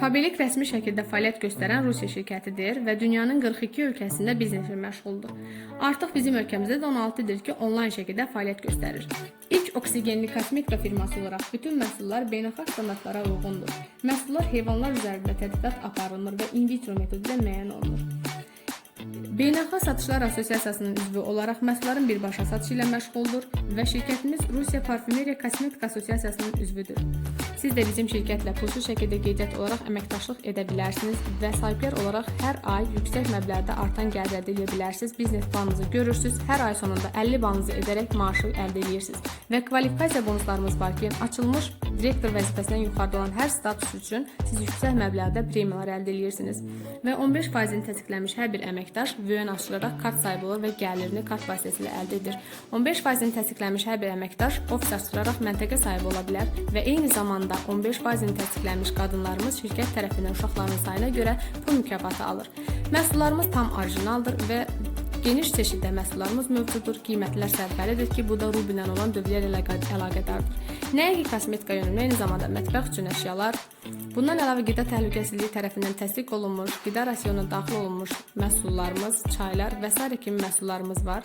Fabelik rəsmi şəkildə fəaliyyət göstərən Rusiya şirkətidir və dünyanın 42 ölkəsində bizneslə məşğuldur. Artıq bizim ölkəmizdə də 16 ildir ki, onlayn şəkildə fəaliyyət göstərir. İlk oksigenli kosmetika firması olaraq bütün məhsullar beynəlxalq standartlara uyğundur. Məhsullar heyvanlar üzərində tədqiqat aparılmır və in vitro metodu ilə müəyyən olunur. Beynəlxalq Satışlar Assosiasiyasının üzvü olaraq məhsulların birbaşa satışı ilə məşğuldur və şirkətimiz Rusiya Parfümeriya Kosmetika Assosiasiyasının üzvüdür. Siz də bizim şirkətlə pulsuz şəkildə qeydiyyat olaraq əməkdaşlıq edə bilərsiniz və sahibkar olaraq hər ay yüksək məbləğdə artan gəlir əldə edə bilərsiniz. Biznes planınızı görürsüz, hər ay sonunda 50 balınızı edərək maaşı əldə edirsiniz. Və kvalifikasiya bonuslarımız var ki, açılmış direktor vəzifəsindən yuxarıda olan hər status üçün siz yüksək məbləğdə premiyalar əldə edirsiniz və 15%-ni təsdiqlənmiş hər bir əməkdaş VN açılaraq kart sahibi olur və gəlirini kart vasitəsilə əldə edir. 15%-ni təsdiqlənmiş hər bir əməkdaş ofis açdıraraq məntəqə sahibi ola bilər və eyni zamanda 15%-ni təsdiqlənmiş qadınlarımız şirkət tərəfindən uşaqlarının sayına görə pul mükafatı alır. Məhsullarımız tam orijinaldır və Geniş çeşiddə məhsullarımız mövcuddur. Qiymətlər sərfəlidir ki, bu da Rubi ilə olan əlaqə- əlaqədardır. Nəinki kosmetika yönümlü, eyni zamanda mətbəx üçün əşyalar, bundan əlavə qida təhlükəsizliyi tərəfindən təsdiq olunmuş, qida rasionuna daxil olunmuş məhsullarımız, çaylar və s. kimi məhsullarımız var.